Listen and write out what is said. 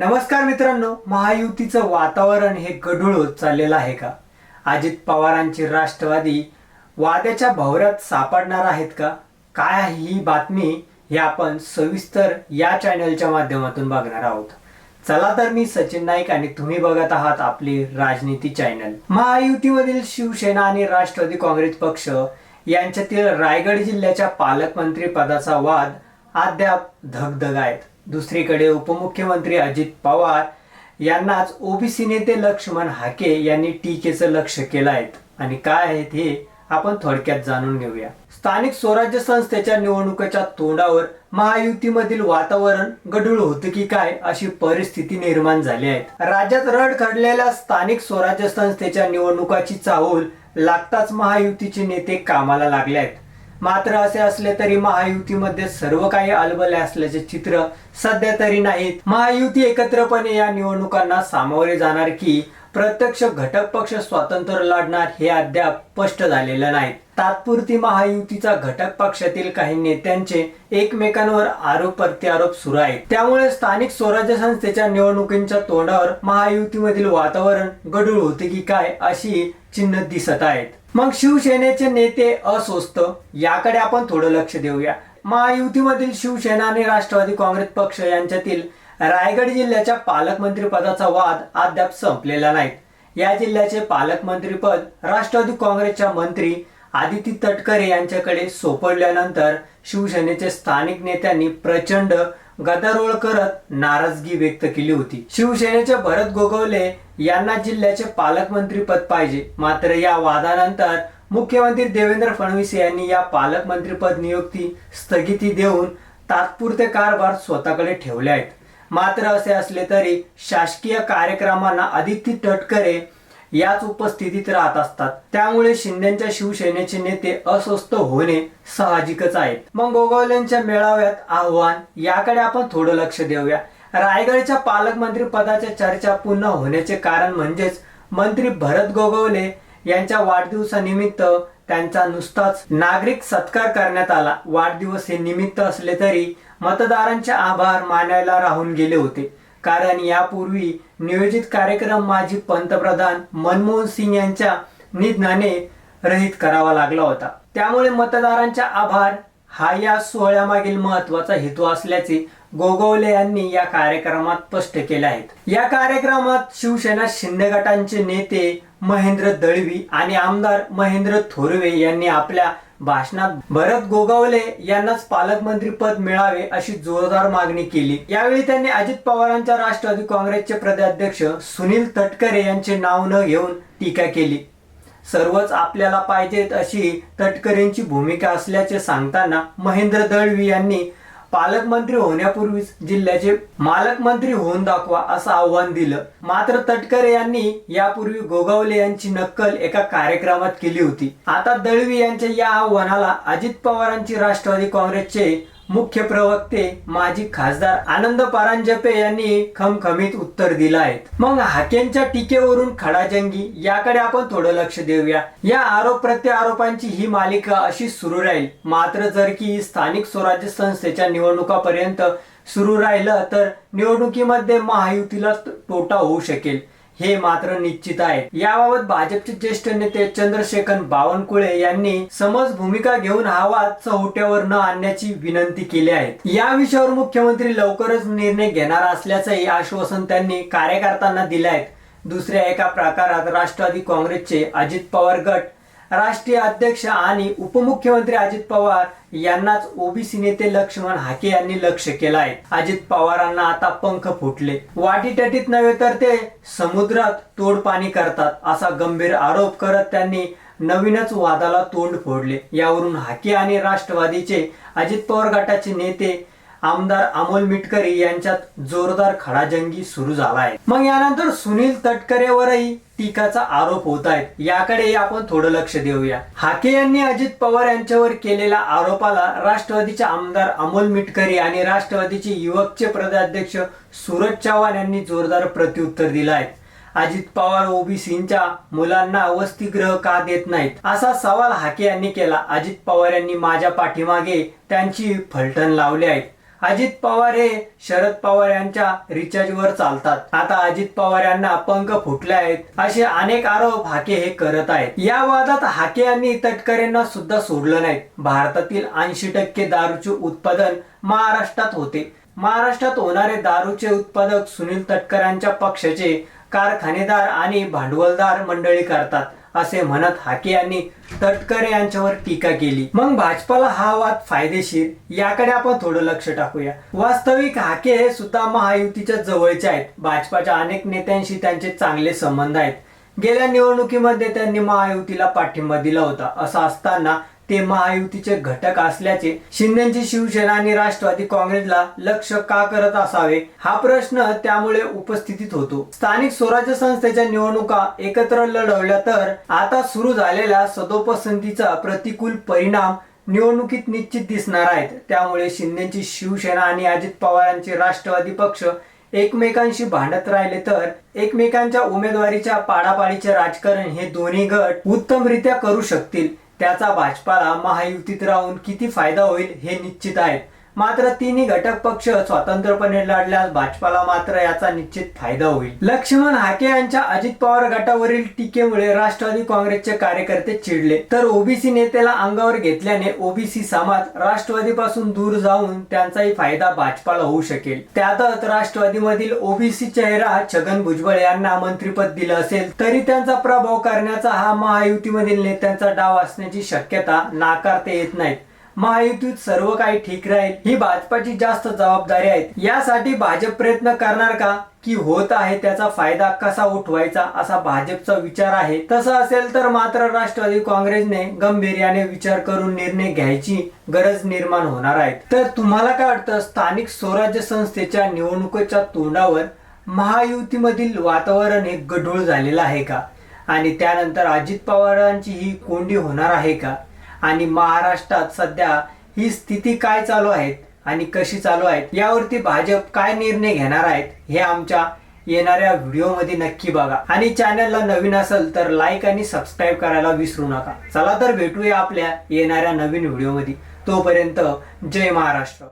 नमस्कार मित्रांनो महायुतीचं वातावरण हे गढूळ होत चाललेलं आहे का? अजित पवारांची राष्ट्रवादी वाद्याच्या भवऱ्यात सापडणार आहेत का? काय आहे ही बातमी हे आपण सविस्तर या चॅनलच्या माध्यमातून बघणार आहोत. चला तर मी सचिन नाईक आणि तुम्ही बघत आहात आपली राजनीती चॅनल महायुतीमधील शिवसेना आणि राष्ट्रवादी काँग्रेस पक्ष यांच्यातील रायगड जिल्ह्याच्या पालकमंत्री पदाचा वाद अद्याप धगधग आहेत दुसरीकडे उपमुख्यमंत्री अजित पवार यांनाच ओबीसी नेते लक्ष्मण हाके यांनी टीकेचं लक्ष केलं आहे आणि काय आहेत हे आपण थोडक्यात जाणून घेऊया. स्थानिक स्वराज्य संस्थेच्या निवडणुकीच्या तोंडावर महायुतीमधील वातावरण गढूळ होतं की काय अशी परिस्थिती निर्माण झाली आहे राज्यात रड खडलेल्या स्थानिक स्वराज्य संस्थेच्या निवडणुकाची चाहूल लागताच महायुतीचे नेते कामाला लागले आहेत मात्र असे असले तरी महायुतीमध्ये सर्व काही अलबले असल्याचे चित्र सध्या तरी नाहीत. महायुती एकत्रपणे या निवडणुकांना सामोरे जाणार की प्रत्यक्ष घटक पक्ष स्वातंत्र्य लढणार हे अद्याप स्पष्ट झालेलं नाही. तात्पुरती महायुतीचा घटक पक्षातील काही नेत्यांचे एकमेकांवर आरोप प्रत्यारोप सुरू आहेत. त्यामुळे स्थानिक स्वराज्य संस्थेच्या निवडणुकींच्या तोंडावर महायुतीमधील वातावरण गढूळ होते की काय अशी चिन्ह दिसत आहेत. मग शिवसेनेचे नेते अस्वस्थ याकडे आपण थोडं लक्ष देऊया. महायुतीमधील शिवसेना आणि राष्ट्रवादी काँग्रेस पक्ष यांच्यातील रायगड जिल्ह्याच्या पालकमंत्री पदाचा वाद अद्याप संपलेला नाही. या जिल्ह्याचे पालकमंत्रीपद राष्ट्रवादी काँग्रेसच्या मंत्री आदिती तटकरे यांच्याकडे सोपडल्यानंतर शिवसेनेचे स्थानिक नेत्यांनी प्रचंड गदारोळ करत नाराजगी व्यक्त केली होती. शिवसेनेचे भरत गोगवले यांना जिल्ह्याचे पालकमंत्री पद पाहिजे. मात्र या वादानंतर मुख्यमंत्री देवेंद्र फडणवीस यांनी या पालकमंत्रीपद नियुक्ती स्थगिती देऊन तात्पुरते कारभार स्वतःकडे ठेवले आहेत. मात्र असे असले तरी शासकीय कार्यक्रमांना आदित्य तटकरे याच उपस्थितीत राहत असतात. त्यामुळे शिंदेच्या शिवसेनेचे नेते अस्वस्थ होणे साहजिकच आहेत मग गोगवलेंच्या मेळाव्यात आव्हान याकडे आपण थोडं लक्ष देऊया. रायगडच्या पालकमंत्री पदाच्या चर्चा पुन्हा होण्याचे कारण म्हणजेच मंत्री भरत गोगवले यांच्या वाढदिवसानिमित्त त्यांचा नुसताच नागरिक सत्कार करण्यात आला. वाढदिवस हे निमित्त असले तरी मतदारांचे आभार मानायला राहून गेले होते. कारण यापूर्वी नियोजित कार्यक्रम माजी पंतप्रधान मनमोहन सिंग यांच्या निधनाने रहित करावा लागला होता. त्यामुळे मतदारांचा आभार हा या सोहळ्यामागील महत्त्वाचा हेतू असल्याचे गोगवले यांनी या कार्यक्रमात स्पष्ट केले आहेत. या कार्यक्रमात शिवसेना शिंदे गटांचे नेते महेंद्र दळवी आणि आमदार महेंद्र थोरवे यांनी आपल्या भाषणात भरत गोगावले यांनाच पालकमंत्री पद मिळावे अशी जोरदार मागणी केली. यावेळी त्यांनी अजित पवारांच्या राष्ट्रवादी काँग्रेसचे प्रदेशाध्यक्ष सुनील तटकरे यांचे नाव न घेऊन टीका केली. सर्वच आपल्याला पाहिजेत अशी तटकरेंची भूमिका असल्याचे सांगताना महेंद्र दळवी यांनी पालकमंत्री होण्यापूर्वीच जिल्ह्याचे मालकमंत्री होऊन दाखवा असं आव्हान दिलं. मात्र तटकरे यांनी यापूर्वी गोगावले यांची नक्कल एका कार्यक्रमात केली होती. आता दळवी यांच्या या आव्हानाला अजित पवारांची राष्ट्रवादी काँग्रेसचे मुख्य प्रवक्ते माजी खासदार आनंद परांजपे यांनी खमखमीत उत्तर दिलं आहे मग हाकेंच्या टीकेवरून खडाजंगी याकडे आपण थोडं लक्ष देऊया. या आरोप प्रत्यारोपांची ही मालिका अशी सुरू राहील. मात्र जर की स्थानिक स्वराज्य संस्थेच्या निवडणुकापर्यंत सुरू राहिलं तर निवडणुकीमध्ये महायुतीला तोटा होऊ शकेल. हे मात्र निश्चित आहे. याबाबत भाजपचे ज्येष्ठ नेते चंद्रशेखर बावनकुळे यांनी समज भूमिका घेऊन हा वाद चौट्यावर न आणण्याची विनंती केली आहे. या विषयावर मुख्यमंत्री लवकरच निर्णय घेणार असल्याचंही आश्वासन त्यांनी कार्यकर्त्यांना दिले आहेत दुसऱ्या एका प्रकारात राष्ट्रवादी काँग्रेसचे अजित पवार गट राष्ट्रीय अध्यक्ष आणि उपमुख्यमंत्री अजित पवार यांनाच ओबीसी नेते लक्ष्मण हाके यांनी लक्ष केलं आहे. अजित पवारांना आता पंख फुटले. वाटीटटीत नव्हे तर ते समुद्रात तोडपाणी करतात असा गंभीर आरोप करत त्यांनी नवीनच वादाला तोंड फोडले. यावरून हाके आणि राष्ट्रवादीचे अजित पवार गटाचे नेते आमदार अमोल मिटकरी यांच्यात जोरदार खडाजंगी सुरू झाला आहे मग यानंतर सुनील तटकरेवरही टीकाचा आरोप होत आहेत. याकडे आपण थोडं लक्ष देऊया. हाके यांनी अजित पवार यांच्यावर केलेल्या आरोपाला राष्ट्रवादीचे आमदार अमोल मिटकरी आणि राष्ट्रवादीचे युवकचे प्रदेशाध्यक्ष सूरज चव्हाण यांनी जोरदार प्रत्युत्तर दिलं आहे अजित पवार ओबीसींच्या मुलांना वसतिगृह का देत नाहीत? असा सवाल हाके यांनी केला. अजित पवार यांनी माझ्या पाठीमागे त्यांची फलटण लावले आहेत अजित पवार हे शरद पवार यांच्या रिचार्जवर चालतात. आता अजित पवार यांना पंख फुटले आहेत. असे अनेक आरोप हाके हे करत आहेत. या वादात हाके यांनी तटकरेंना सुद्धा सोडलं नाही. भारतातील ऐंशी टक्के दारूचे उत्पादन महाराष्ट्रात होते. महाराष्ट्रात होणारे दारूचे उत्पादक सुनील तटकरांच्या पक्षाचे कारखानेदार आणि भांडवलदार मंडळी करतात. असे म्हणत हाके यांनी तटकरे यांच्यावर टीका केली. मग भाजपाला हा वाद फायदेशीर? याकडे आपण थोडं लक्ष टाकूया. वास्तविक हाके हे सुद्धा महायुतीच्या जवळचे आहेत. भाजपाच्या अनेक नेत्यांशी त्यांचे चांगले संबंध आहेत. गेल्या निवडणुकीमध्ये त्यांनी महायुतीला पाठिंबा दिला होता. असं असताना ते महायुतीचे घटक असल्याचे शिंदेची शिवसेना आणि राष्ट्रवादी काँग्रेसला लक्ष का करत असावे? हा प्रश्न त्यामुळे उपस्थितीत होतो. स्थानिक स्वराज्य संस्थेच्या निवडणुका एकत्र लढवल्या तर आता सुरू झालेल्या सदोपसंतीचा प्रतिकूल परिणाम निवडणुकीत निश्चित दिसणार आहेत. त्यामुळे शिंदेची शिवसेना आणि अजित पवारांचे राष्ट्रवादी पक्ष एकमेकांशी भांडत राहिले तर एकमेकांच्या उमेदवारीच्या पाडापाडीचे राजकारण हे दोन्ही गट उत्तमरित्या करू शकतील. त्याचा भाजपाला महायुतीत राहून किती फायदा होईल हे निश्चित आहे. मात्र तिन्ही घटक पक्ष स्वतंत्रपणे लढल्यास भाजपाला मात्र याचा निश्चित फायदा होईल. लक्ष्मण हाके यांच्या अजित पवार गटावरील टीकेमुळे राष्ट्रवादी काँग्रेसचे कार्यकर्ते चिडले. तर ओबीसी नेत्याला अंगावर घेतल्याने ओबीसी समाज राष्ट्रवादीपासून दूर जाऊन त्यांचाही फायदा भाजपाला होऊ शकेल. त्यातच राष्ट्रवादीमधील ओबीसी चेहरा छगन भुजबळ यांना मंत्रीपद दिलं असेल तरी त्यांचा प्रभाव करण्याचा हा महायुतीमधील नेत्यांचा डाव असण्याची शक्यता नाकारता येत नाही. महायुतीत सर्व काही ठीक राहील ही भाजपाची जास्त जबाबदारी आहे. यासाठी भाजप प्रयत्न करणार का? की होत आहे त्याचा फायदा कसा उठवायचा असा भाजपचा विचार आहे. तसं असेल तर मात्र राष्ट्रवादी काँग्रेसने गंभीर्याने विचार करून निर्णय घ्यायची गरज निर्माण होणार आहे. तर तुम्हाला काय वाटतं स्थानिक स्वराज्य संस्थेच्या निवडणुकीच्या तोंडावर महायुतीमधील वातावरण हे गढूळ झालेलं आहे का? आणि त्यानंतर अजित पवारांची ही कोंडी होणार आहे का? आणि महाराष्ट्रात सध्या ही स्थिती काय चालू आहेत आणि कशी चालू आहेत यावरती भाजप काय निर्णय घेणार आहेत हे आमच्या येणाऱ्या व्हिडिओमध्ये नक्की बघा. आणि चॅनलला नवीन असेल तर लाईक आणि सबस्क्राईब करायला विसरू नका. चला तर भेटूया आपल्या येणाऱ्या नवीन व्हिडिओमध्ये. तोपर्यंत जय महाराष्ट्र.